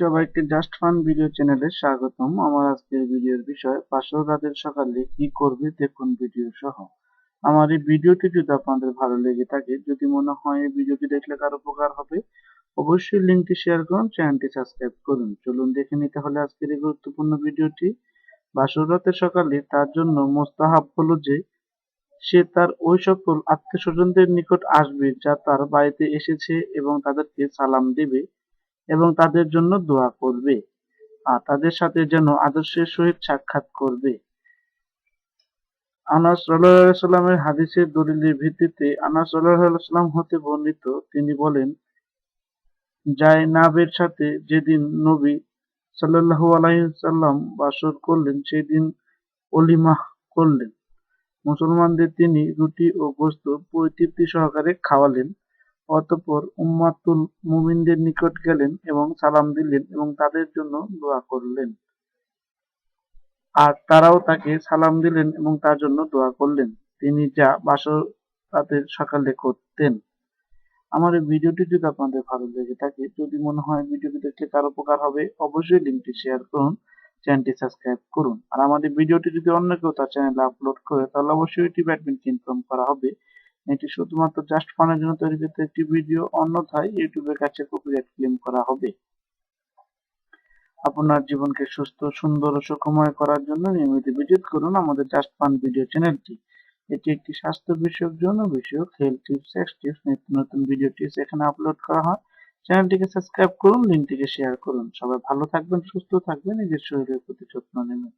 সবাইকে just fun video চ্যানেলে স্বাগতম। আমার আজকের ভিডিওর বিষয় পাঁচশো রাতের সকালে কি করবে দেখুন ভিডিও সহ। আমার এই ভিডিওটি যদি আপনাদের ভালো লেগে থাকে, যদি মনে হয় এই ভিডিওটি দেখলে কারও উপকার হবে, অবশ্যই লিঙ্কটি শেয়ার করুন চ্যানেলটি সাবস্ক্রাইব করুন। চলুন দেখে নিতে হলে আজকের এই গুরুত্বপূর্ণ ভিডিওটি। বাসর রাতের সকালে তার জন্য মোস্তাহাব হলো যে, সে তার ওই সকল আত্মীয় স্বজনদের নিকট আসবে যা তার বাড়িতে এসেছে এবং তাদেরকে সালাম দেবে। এবং তাদের জন্য দোয়া করবে। আর তাদের সাথে যেন আদর্শের সহিত সাক্ষাৎ করবে। আনাস সাল্লামের হাদিসের দলিলের ভিত্তিতে আনাস সাল্লাম হতে বর্ণিত, তিনি বলেন যায় নাবের সাথে যেদিন নবী সাল্লাল্লাহু আলাইসাল্লাম বাসর করলেন, সেদিন অলিমাহ করলেন। মুসলমানদের তিনি রুটি ও গোস্ত পরিতৃপ্তি সহকারে খাওয়ালেন। অতঃপর উম্মাতুল মুমিনদের নিকট গেলেন এবং সালাম দিলেন এবং তাদের জন্য দোয়া করলেন। আর তারাও তাকে সালাম দিলেন এবং তার জন্য দোয়া করলেন। তিনি যা বাসর সকালে করতেন। আমার এই ভিডিওটি যদি আপনাদের ভালো লেগে থাকে, যদি মনে হয় ভিডিওটি দেখলে কারও উপকার হবে, অবশ্যই লিঙ্কটি শেয়ার করুন, চ্যানেলটি সাবস্ক্রাইব করুন। আর আমাদের ভিডিওটি যদি অন্য কেউ তার চ্যানেলে আপলোড করে, তাহলে অবশ্যই এটি ব্যাডমিন্টন ইনফর্ম করা হবে। এটি শুধুমাত্র জাস্ট ফানের জন্য তৈরিকৃত একটি ভিডিও অন্যথায় ইউটিউবের কাছে কপিরাইট ক্লেম করা হবে। আপনার জীবনকে সুস্থ, সুন্দর ও সুখময় করার জন্য নিয়মিত ভিজিট করুন আমাদের জাস্ট ফান ভিডিও চ্যানেলটি এটি একটি স্বাস্থ্য বিষয়ক জন্য বিষয়ক হেলথ টিপস সেক্স টিপস নিত্য নতুন ভিডিও টিপস এখানে আপলোড করা হয়। চ্যানেলটিকে সাবস্ক্রাইব করুন লিঙ্কটিকে শেয়ার করুন। সবাই ভালো থাকবেন, সুস্থ থাকবেন, নিজের শরীরের প্রতি যত্ন নেবেন।